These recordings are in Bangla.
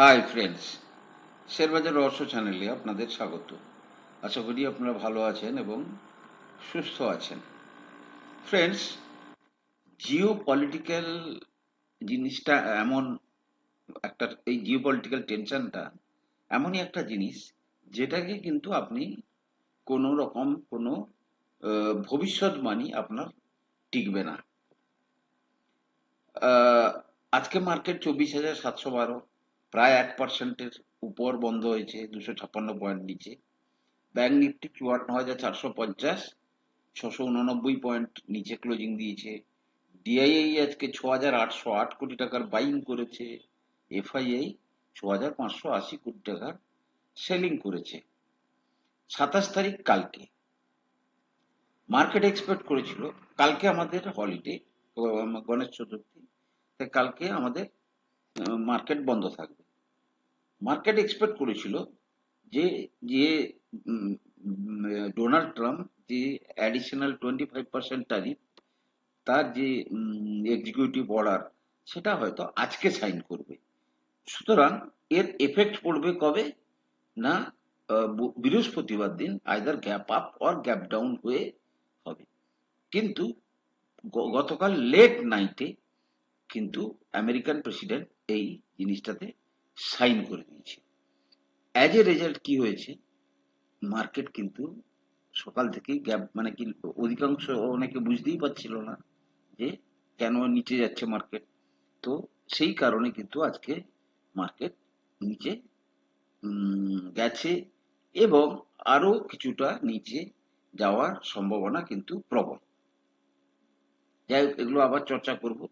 হাই ফ্রেন্ডস শেরবাজার রহস্য চ্যানেলে আপনাদের স্বাগত। আশা করি আপনারা ভালো আছেন এবং সুস্থ আছেন। ফ্রেন্ডস জিও পলিটিক্যাল জিনিসটা এমন একটা, এই জিও পলিটিক্যাল টেনশনটা এমনই একটা জিনিস যেটাকে কিন্তু আপনি কোনো রকম কোনো ভবিষ্যৎবাণী আপনার টিকবে না। আজকে মার্কেট চব্বিশ হাজার সাতশো বারো। প্রায় এক পার্সেন্টের উপর বন্ধ হয়েছে, দুশো ছাপ্পান্ন পয়েন্ট নিচে। ব্যাংক নিফটি চুয়ান্ন হাজার চারশো পঞ্চাশ, ছশো উননব্বই পয়েন্ট নিচে ক্লোজিং দিয়েছে। ডিআইআই আজকে ছ হাজার আটশো আট কোটি টাকার বাইং করেছে। এফআইআই ছ হাজার পাঁচশো আশি কোটি টাকার সেলিং করেছে। সাতাশ তারিখ কালকে। মার্কেট এক্সপেক্ট করেছিল, কালকে আমাদের হলিডে গণেশ চতুর্থী, তাই কালকে আমাদের মার্কেট বন্ধ থাকবে। মার্কেট এক্সপেক্ট করেছিল যে যে ডোনাল্ড ট্রাম্প যে additional twenty five percent tariff তার যে এক্সিকিউটিভ অর্ডার সেটা হয়তো আজকে সাইন করবে। সুতরাং এর এফেক্ট পড়বে কবে? না বৃহস্পতিবার দিন either gap up or gap down হয়ে হবে। কিন্তু গতকাল লেট নাইটে কিন্তু আমেরিকান প্রেসিডেন্ট এই জিনিসটাতে সাইন করে দিয়েছে। অ্যাজ এ রেজাল্ট কি হয়েছে? মার্কেট কিন্তু সকাল থেকেই গ্যাপ মানে কি অধিকাংশ অনেকে বুঝতেই পারছিল না যে কেন নিচে যাচ্ছে মার্কেট তো সেই কারণে কিন্তু আজকে মার্কেট নিচে গেছে এবং আরও কিছুটা নিচে যাওয়ার সম্ভাবনা কিন্তু প্রবল। যাই হোক, এগুলো আবার চর্চা করব।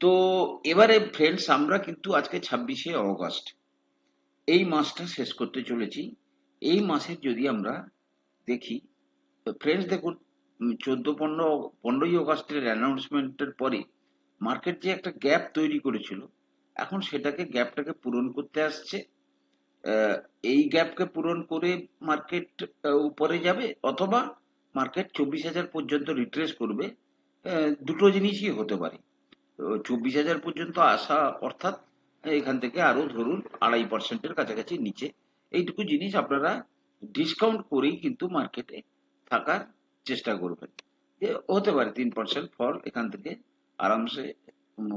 তো এবারে ফ্রেন্ডস আমরা কিন্তু আজকে ছাব্বিশে অগস্ট। এই মাসটা শেষ করতে চলেছি। এই মাসের যদি আমরা দেখি ফ্রেন্ডস দেখুন চোদ্দ পনেরো পনেরোই অগস্টের অ্যানাউন্সমেন্টের পরে মার্কেট যে একটা গ্যাপ তৈরি করেছিল, এখন সেটাকে গ্যাপটাকে পূরণ করতে আসছে। এই গ্যাপকে পূরণ করে মার্কেট উপরে যাবে অথবা মার্কেট চব্বিশ হাজার পর্যন্ত রিট্রেস করবে। দুটো জিনিসই হতে পারে। চব্বিশ হাজার পর্যন্ত আসা অর্থাৎ এখান থেকে আরও ধরুন আড়াই পার্সেন্টের কাছাকাছি নিচে। এইটুকু জিনিস আপনারা ডিসকাউন্ট করেই কিন্তু মার্কেটে থাকার চেষ্টা করবেন। যে হতে পারে তিন পার্সেন্ট ফল এখান থেকে আরামসে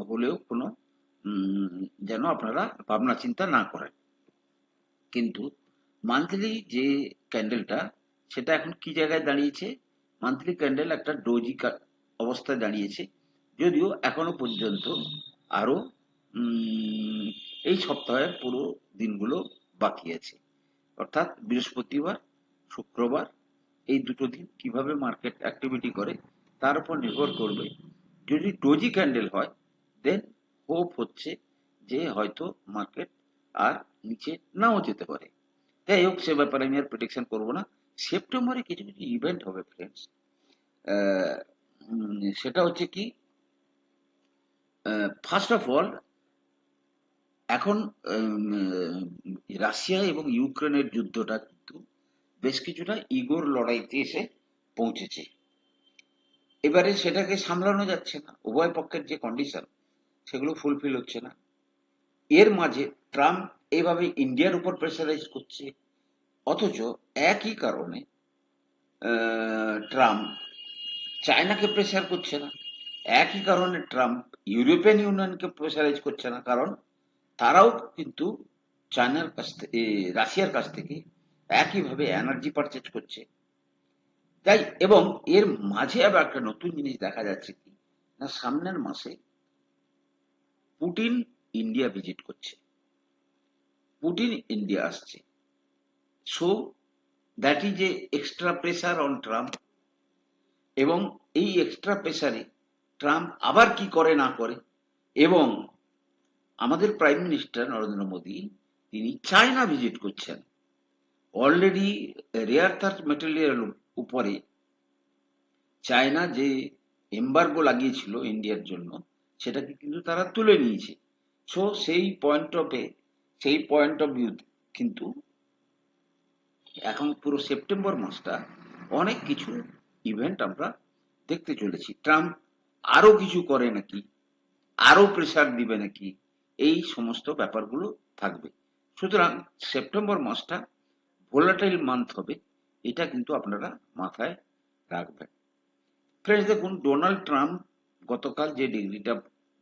হলেও কোনো যেন আপনারা ভাবনা চিন্তা না করেন। কিন্তু মান্থলি যে ক্যান্ডেলটা সেটা এখন কি জায়গায় দাঁড়িয়েছে? মান্থলি ক্যান্ডেল একটা ডোজি অবস্থায় দাঁড়িয়েছে। যদিও এখনও পর্যন্ত আরও উম, এই সপ্তাহের পুরো দিনগুলো বাকি আছে। অর্থাৎ বৃহস্পতিবার শুক্রবার এই দুটো দিন কীভাবে মার্কেট অ্যাক্টিভিটি করে তার উপর নির্ভর করবে। যদি ডোজি ক্যান্ডেল হয় দেন হোপ হচ্ছে যে হয়তো মার্কেট আর নিচে নাও যেতে পারে। যাই হোক সে ব্যাপারে আমি আর প্রেডিকশন করব না। সেপ্টেম্বরে কিছু কিছু ইভেন্ট হবে ফ্রেন্ডস সেটা হচ্ছে কি ফার্স্ট অফ অল এখন রাশিয়া এবং ইউক্রেনের যুদ্ধটা কিন্তু বেশ কিছুটা ইগোর লড়াইতে এসে পৌঁছেছে। এবারে সেটাকে সামলানো যাচ্ছে না। উভয় পক্ষের যে কন্ডিশন সেগুলো ফুলফিল হচ্ছে না। এর মাঝে ট্রাম্প এইভাবে ইন্ডিয়ার উপর প্রেসারাইজ করছে, অথচ একই কারণে ট্রাম্প চায়নাকে প্রেসার করছে না। একই কারণে ট্রাম্প ইউরোপিয়ান ইউনিয়নকে প্রেসারাইজ করছে না, কারণ তারাও কিন্তু চায়নার কাছ থেকে রাশিয়ার কাছ থেকে একইভাবে এনার্জি পারচেজ করছে। তাই, এবং এর মাঝে আবার একটা নতুন জিনিস দেখা যাচ্ছে কি, না, সামনের মাসে পুটিন ইন্ডিয়া ভিজিট করছে। পুটিন ইন্ডিয়া আসছে। So that is a extra pressure on Trump এবং এই এক্সট্রা প্রেসারে ট্রাম্প আবার কি করে না করে? এবং আমাদের প্রাইম মিনিস্টার নরেন্দ্র মোদী, তিনি চায়না ভিজিট করছেন। অলরেডি রেয়ার আর্থ মেটেরিয়াল উপরে চায়না যে এম্বার্গো লাগিয়েছিল ইন্ডিয়ার জন্য, সেটাকে কিন্তু তারা তুলে নিয়েছে। সো সেই পয়েন্ট অফ সেই পয়েন্ট অফ ভিউ কিন্তু এখন পুরো সেপ্টেম্বর মাসটা অনেক কিছু ইভেন্ট আমরা দেখতে চলেছি। ট্রাম্প আরও কিছু করে নাকি? আরও প্রেসার দিবে নাকি? এই সমস্ত ব্যাপারগুলো থাকবে। সুতরাং সেপ্টেম্বর মাসটা ভোলাটাইল মান্থ হবে, এটা কিন্তু আপনারা মাথায় রাখবেন। ফ্রেন্ডস দেখুন ডোনাল্ড ট্রাম্প গতকাল যে ডিগ্রিটা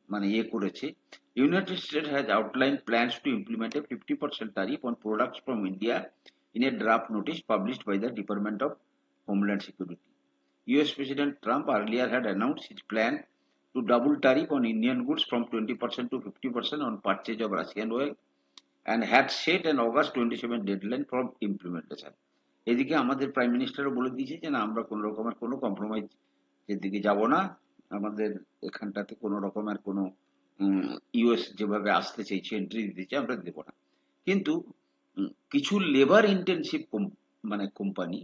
মানে ইয়ে করেছে United State has outline plans to implement a fifty percent tariff on products from India in a draft notice published by the department of homeland Security. US President Trump earlier had announced his plan to double tariff on Indian goods from 20% to 50% on purchase of Russian oil and had set an August 27 deadline for implementation. এদিকে আমাদের প্রাইম মিনিস্টারও বলে দিয়েছে যে না আমরা কোনো রকমের কোনো কম্প্রোমাইজ এর দিকে যাব না আমাদের এখানটাতে কোনো রকমের কোনো ইউএস যেভাবে আসতে চাইছে এন্ট্রি দিতে চাই আমরা দেবো না কিন্তু কিছু লেবার ইন্টেনসিভ মানে কোম্পানি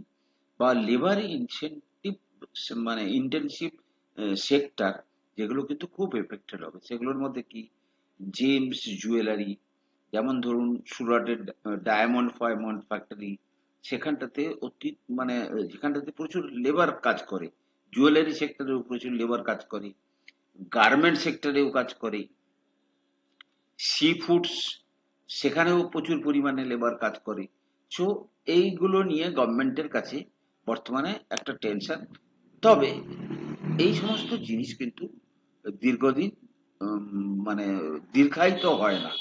বা লেবার ইনসেন্টিভ মানে ইন্টেনসিভ সেক্টর যেগুলো কিন্তু খুব এফেক্টেড হবে। সেগুলোর মধ্যে কি? জেমস জুয়েলারি যেমন ধরুন সুরাটের ডায়মন্ড ফায়ামন্ড ফ্যাক্টরি সেখানটাতে অতি মানে যেখানটাতে প্রচুর লেবার কাজ করে। জুয়েলারি সেক্টরেও প্রচুর লেবার কাজ করে। গার্মেন্ট সেক্টরেও কাজ করে। সি ফুডস সেখানেও প্রচুর পরিমাণে লেবার কাজ করে। সো এইগুলো নিয়ে গভর্নমেন্টের কাছে বর্তমানে একটা টেনশন তবে এই সমস্ত জিনিস কিন্তু দীর্ঘদিন মানে দীর্ঘায়িত হয় না।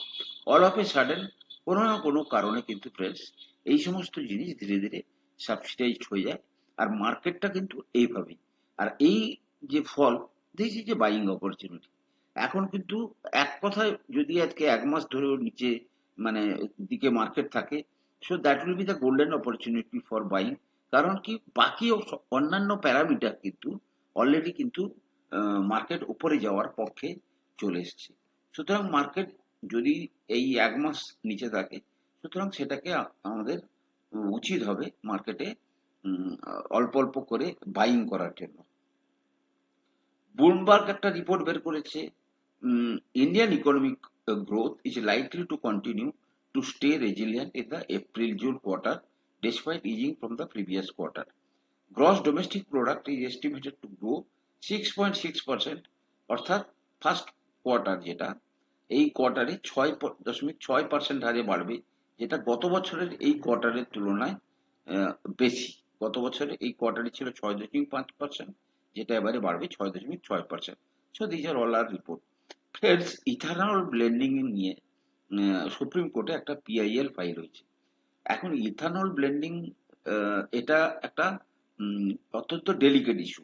অল অফ এ সাডেন কোনো না কোনো কারণে কিন্তু ফ্রেন্ডস এই সমস্ত জিনিস ধীরে ধীরে সাবসিডাইজড হয়ে যায়। আর মার্কেটটা কিন্তু এইভাবেই। আর এই যে fall is a buying opportunity এখন কিন্তু এক কথায় যদি আজকে এক মাস ধরে নিচে মানে দিকে মার্কেট থাকে so that will be the golden opportunity for buying কারণ কি, বাকি অন্যান্য প্যারামিটার কিন্তু অলরেডি কিন্তু মার্কেট উপরে যাওয়ার পক্ষে চলে এসছে। সুতরাং মার্কেট যদি এই এক মাস নিচে থাকে, সুতরাং সেটাকে আমাদের উচিত হবে মার্কেটে অল্প অল্প করে বাইং করার জন্য। ব্লুমবার্গ একটা রিপোর্ট বের করেছে Indian economic growth is likely to continue to stay resilient in the April June quarter despite easing from the previous quarter. Gross domestic product is estimated to grow 6.6% অর্থাৎ ফার্স্ট কোয়ার্টার যেটা, এই কোয়ার্টারে ছয় দশমিক ছয় পার্সেন্ট হারে বাড়বে, যেটা গত বছরের এই কোয়ার্টারের তুলনায় বেশি। গত বছরে এই কোয়ার্টারে ছিল ছয় দশমিক পাঁচ পার্সেন্ট যেটা এবারে বাড়বে ছয় দশমিক ছয় percent so this are all are report friends ethanol blending নিয়ে সুপ্রিম কোর্টে একটা পিআইএল ফাইল হয়েছে এখন ইথানল ব্লেন্ডিং এটা একটা অত্যন্ত ডেলিকেট ইস্যু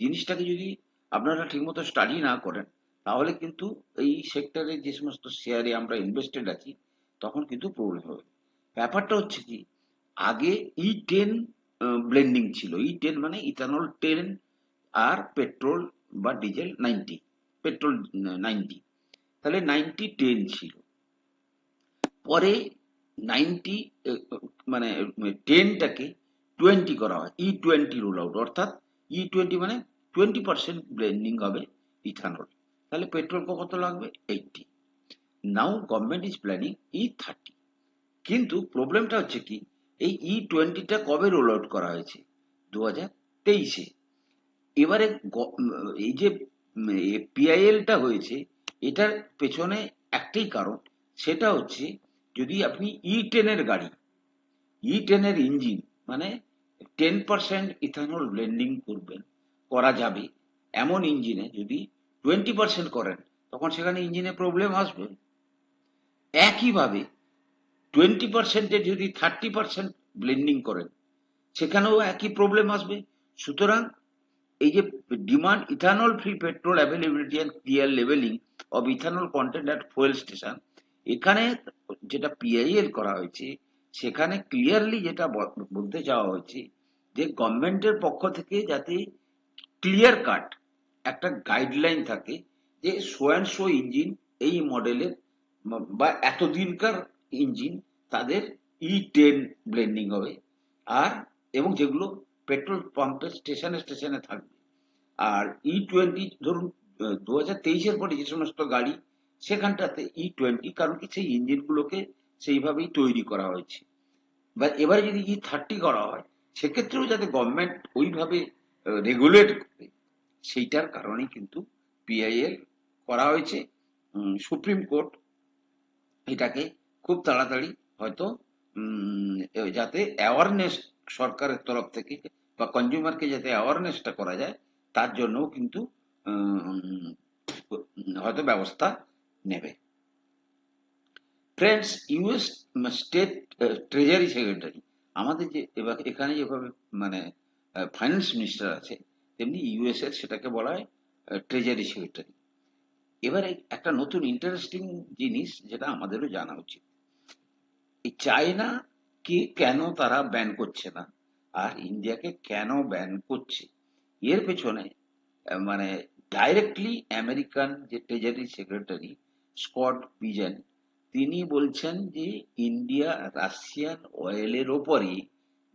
জিনিসটাকে যদি আপনারা ঠিকমতো স্টাডি না করেন, তাহলে কিন্তু এই সেক্টরে যে সমস্ত শেয়ারে আমরা ইনভেস্টেড আছি, তখন কিন্তু প্রবলেম হবে। ব্যাপারটা হচ্ছে কি, আগে ই টেন ব্লেন্ডিং ছিল। ই টেন মানে ইথানল টেন আর পেট্রোল বা ডিজেল নাইনটি পেট্রোল নাইনটি তাহলে নাইনটি টেন ছিল। পরে নাইনটি মানে টেনটাকে টোয়েন্টি করা হয় ই টোয়েন্টি রুল আউট অর্থাৎ ই টোয়েন্টি মানে টোয়েন্টি পার্সেন্ট ব্লেন্ডিং হবে ইথানল তাহলে পেট্রোল কত লাগবে? Eighty now government is planning E thirty কিন্তু প্রবলেমটা হচ্ছে কি, এই ই টোয়েন্টিটা কবে রোল আউট করা হয়েছে? দু হাজার তেইশে। এবারে এই যে পিআইএলটা হয়েছে, এটার পেছনে একটাই কারণ, সেটা হচ্ছে যদি আপনি ই টেনের গাড়ি ই টেনের ইঞ্জিন মানে টেন পার্সেন্ট ইথানল ব্লেন্ডিং করবেন, করা যাবে এমন ইঞ্জিনে যদি টোয়েন্টি পার্সেন্ট করেন, তখন সেখানে ইঞ্জিনে প্রবলেম আসবে। একইভাবে টোয়েন্টি পার্সেন্টের যদি থার্টি পার্সেন্ট ব্লেন্ডিং করেন, সেখানেও একই প্রবলেম আসবে। সুতরাং এই যে demand ethanol free petrol availability and clear levelling of ethanol content at fuel station এখানে যেটা পিআইএল করা হয়েছে, সেখানে ক্লিয়ারলি যেটা বলতে চাওয়া হয়েছে যে গভর্নমেন্টের পক্ষ থেকে যাতে ক্লিয়ার কাট একটা গাইডলাইন থাকে যে শো অ্যান্ড শো ইঞ্জিন এই মডেলের বা এতদিনকার ইঞ্জিন তাদের ই টেন ব্লেন্ডিং হবে আর, এবং যেগুলো পেট্রোল পাম্পের স্টেশনে স্টেশনে থাকবে। আর ই টোয়েন্টি ধরুন দু হাজার তেইশের পরে যে সমস্ত গাড়ি সেখানটাতে ই টোয়েন্টি কারণ কি সেই ইঞ্জিনগুলোকে সেইভাবেই তৈরি করা হয়েছে। বা এবারে যদি ই থার্টি করা হয়, সেক্ষেত্রেও যাতে গভর্নমেন্ট ওইভাবে রেগুলেট করে, সেইটার কারণে কিন্তু পিআইএল করা হয়েছে। সুপ্রিম কোর্ট এটাকে খুব তাড়াতাড়ি হয়তো যাতে অ্যাওয়ারনেস সরকারের তরফ থেকে বা কনজিউমারকে যাতে অ্যাওয়ারনেসটা করা যায়, তার জন্যও কিন্তু হয়তো ব্যবস্থা নেবে। Friends US state treasury secretary আমাদের যে এবার এখানে যেভাবে মানে ফাইন্যান্স মিনিস্টার আছে, তেমনি ইউএস এর সেটাকে বলা হয় ট্রেজারি সেক্রেটারি এবারে একটা নতুন ইন্টারেস্টিং জিনিস যেটা আমাদেরও জানা উচিত। এই চায়না কে কেন তারা ব্যান করছে না? আর ইন্ডিয়াকে কেন ব্যান করছে? এর পেছনে মানে ডাইরেক্টলি আমেরিকান যে ট্রেজারি সেক্রেটারি স্কট বিজেন তিনি বলছেন যে ইন্ডিয়া রাশিয়ান অয়েলের ওপরে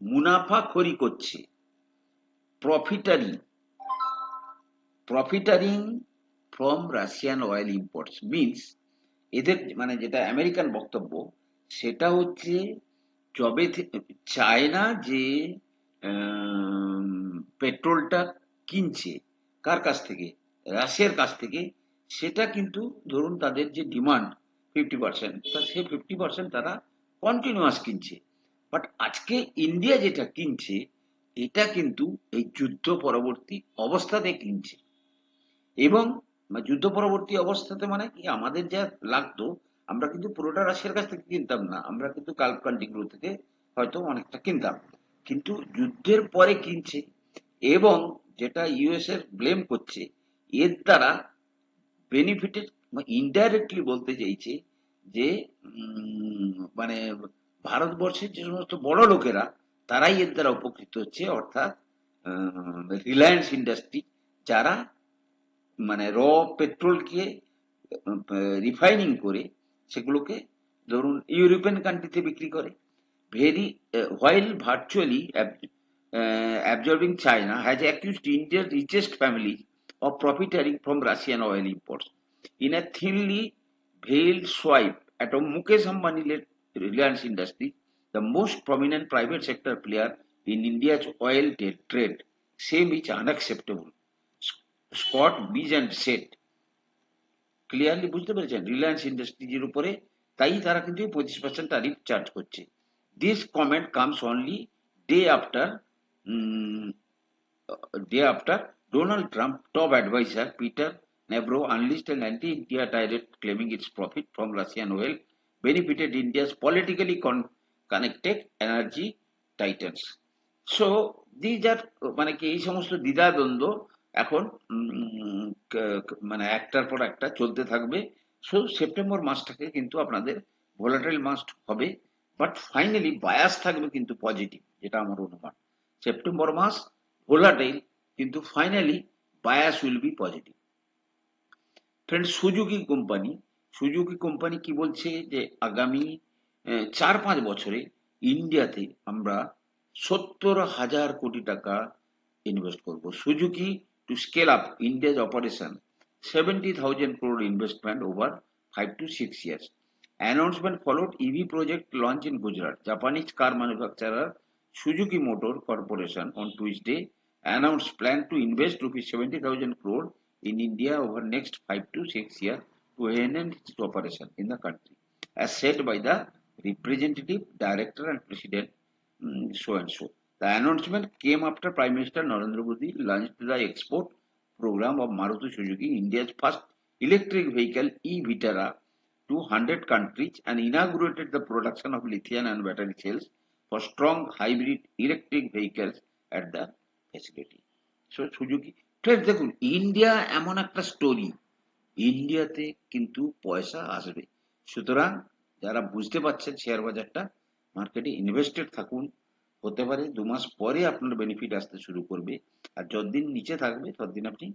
মুনাফাখরি করছে। Profiteering profiteering from Russian oil imports means এদের মানে যেটা আমেরিকান বক্তব্য, সেটা হচ্ছে যবে চায়না যে পেট্রোলটা কিনছে, কার কাছ থেকে? রাশিয়ার কাছ থেকে সেটা কিন্তু ধরুন তাদের যে ডিমান্ড ফিফটি পার্সেন্ট তা সেই ফিফটি পার্সেন্ট তারা কন্টিনিউয়াস কিনছে। বাট আজকে ইন্ডিয়া যেটা কিনছে, এটা কিন্তু এই যুদ্ধ পরবর্তী অবস্থাতে কিনছে। এবং যুদ্ধ পরবর্তী অবস্থাতে মানে কি? আমাদের যা লাগতো, আমরা কিন্তু পুরোটা রাশিয়ার কাছ থেকে কিনতাম না। আমরা কিন্তু কাল্প থেকে হয়তো অনেকটা কিনতাম। কিন্তু যুদ্ধের পরে কিনছে এবং যেটা ইউএস এর ব্লেম করছে, এর দ্বারা বেনিফিটেড ইনডাইরেক্টলি বলতে চাইছে যে মানে ভারতবর্ষের যে সমস্ত বড় লোকেরা, তারাই এর দ্বারা উপকৃত হচ্ছে, অর্থাৎ রিলায়েন্স ইন্ডাস্ট্রি যারা মানে র পেট্রোলকে রিফাইনিং করে, সেগুলোকে ধরুন ইউরোপিয়ান কান্ট্রিতে বিক্রি করে। Very while virtually absorbing China has accused ইন্ডিয়ার richest family of profiteering from Russian oil imports. In a thinly veiled swipe at a Mukesh Ambani-led Reliance industry, the most prominent private sector player in India's oil trade, same is unacceptable. Scott Bijan said, clearly বুঝতে পেরেছেন রিলায়েন্স ইন্ডাস্ট্রিজের উপরে তাই তারা কিন্তু পঁচিশ পার্সেন্ট ট্যারিফ চার্জ করছে this comment comes only day after day after Donald Trump top advisor Peter Nebro unleashed an anti-India tirade claiming its profit from Russian oil benefited India's politically con- connected energy titans. So these are মানে কি এই সমস্ত দ্বিধাদ্বন্দ্ব এখন মানে একটার পর একটা চলতে থাকবে সো সেপ্টেম্বর মাসটাকে কিন্তু আপনাদের ভোলাটাইল মাস হবে বাট ফাইনালি বায়াস থাকবে কিন্তু পজিটিভ যেটা আমার অনুমান সেপ্টেম্বর মাস ভোলাটাইল কিন্তু finally bias will be positive friend Suzuki company Suzuki company কি বলছে যে আগামী চার পাঁচ বছরে ইন্ডিয়াতে আমরা সত্তর হাজার কোটি টাকা ইনভেস্ট করব। Suzuki to scale up India's operation seventy thousand crore investment over five to six years announcement followed EV project launch in Gujarat. Japanese car manufacturer Suzuki Motor Corporation on Tuesday announced plan to invest rupees 70,000 crore in India over next 5 to 6 years to enhance its operation in the country, as said by the representative director and president so and so. The announcement came after Prime Minister Narendra Modi launched the export program of Maruti Suzuki, India's first electric vehicle e-Vitara to 100 countries and inaugurated the production of lithium and battery cells for strong hybrid electric vehicles at the So Suzuki friends দেখুন ইন্ডিয়া এমন একটা স্টোরি ইন্ডিয়াতে কিন্তু পয়সা আসবে। সুতরাং যারা বুঝতে পারছেন শেয়ার বাজারটা মার্কেটে ইনভেস্টেড থাকুন। হতে পারে দু মাস পরে আপনার বেনিফিট আসতে শুরু করবে। আর যতদিন নিচে থাকবে, ততদিন আপনি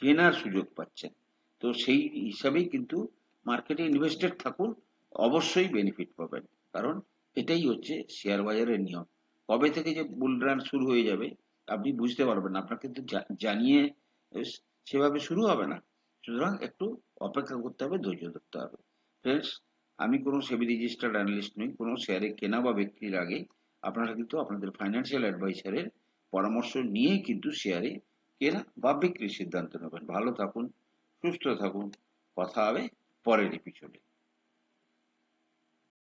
কেনার সুযোগ পাচ্ছেন। তো সেই হিসাবেই কিন্তু মার্কেটে ইনভেস্টেড থাকুন, অবশ্যই বেনিফিট পাবেন। কারণ এটাই হচ্ছে শেয়ার বাজারের নিয়ম। কবে থেকে যে বুল রান শুরু হয়ে যাবে আপনি বুঝতে পারবেন না। আপনার কিন্তু জানিয়ে সেভাবে শুরু হবে না। সুতরাং একটু অপেক্ষা করতে হবে, ধৈর্য ধরতে হবে। ফ্রেন্ডস আমি কোনো সেবি রেজিস্টার্ড অ্যানালিস্ট নই। কোনো শেয়ারে কেনা বা বিক্রির আগে আপনারা কিন্তু আপনাদের ফাইন্যান্সিয়াল অ্যাডভাইসারের পরামর্শ নিয়ে কিন্তু শেয়ারে কেনা বা বিক্রির সিদ্ধান্ত নেবেন। ভালো থাকুন, সুস্থ থাকুন। কথা হবে পরের এপিসোডে